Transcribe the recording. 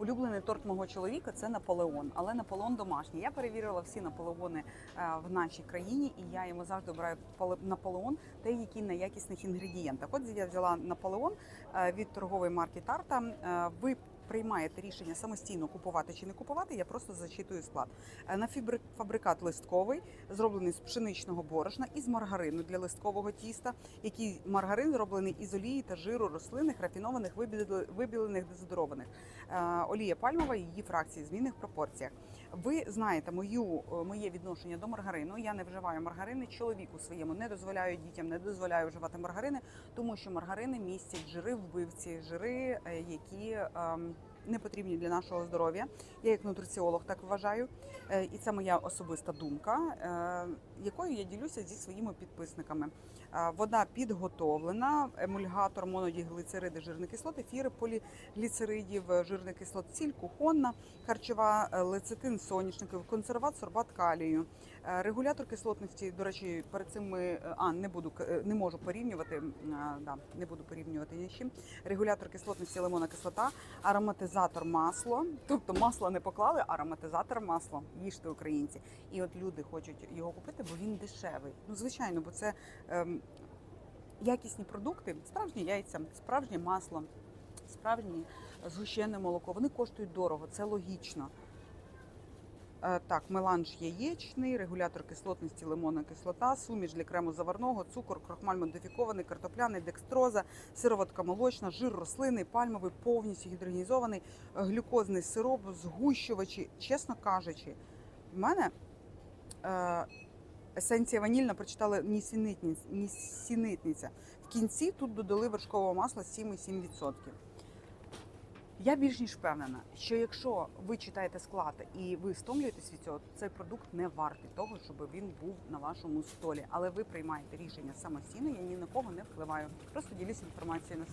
Улюблений торт мого чоловіка це Наполеон, але Наполеон домашній. Я перевірила всі Наполеони е, в нашій країні, і я йому завжди обираю поле- Наполеон, те, який на якісних інгредієнтах. От я взяла Наполеон е, від торгової марки Тарта. Е, Ви приймаєте рішення самостійно купувати чи не купувати. Я просто зачитую склад. Е, На фабрикат листковий, зроблений з пшеничного борошна і з маргарину для листкового тіста, який маргарин зроблений із олії та жиру рослинних, рафінованих, вибілених, дезодорованих. Е, Олія пальмова її фракції в змінних пропорціях. Ви знаєте мою е, моє відношення до маргарину. Я не вживаю маргарини. Чоловіку своєму не дозволяю дітям, не дозволяю вживати маргарини, тому що маргарини містять жири вбивці, жири, які ем, не потрібні для нашого здоров'я. Я як нутриціолог так вважаю, Е, і це моя особиста думка, е, якою я ділюся зі своїми підписниками. Е, Вода підготовлена, емульгатор, монодіглицериди, жирних кислот, ефіри полігліцеридів, жирних кислот, сіль, кухонна, харчова, лецитин соняшників, консерват, сорбат калію, регулятор кислотності. До речі, перед цим ми а не буду не можу порівнювати. Да, не буду порівнювати ні з чим. Регулятор кислотності лимонна кислота, ароматизатор масло. Тобто масло не поклали, ароматизатор масло. Їжте українці. І от люди хочуть його купити, бо він дешевий. Ну звичайно, бо це ем, якісні продукти, справжні яйця, справжнє масло, справжнє згущене молоко. Вони коштують дорого, це логічно. Е, Так, меланж яєчний, регулятор кислотності, лимонна кислота, суміш для крему заварного, цукор, крохмаль модифікований, картопляний, декстроза, сироватка молочна, жир рослинний, пальмовий, повністю гідрогенізований, е, глюкозний сироп, згущувачі. Чесно кажучи, в мене е, есенція ванільна прочитала нісінитниця. В кінці тут додали вершкового масла 7,7%. Я більш ніж впевнена, що якщо ви читаєте склад і ви стомлюєтесь від цього, цей продукт не вартий того, щоб він був на вашому столі. Але ви приймаєте рішення самостійно, я ні на кого не впливаю. Просто ділюсь інформацією на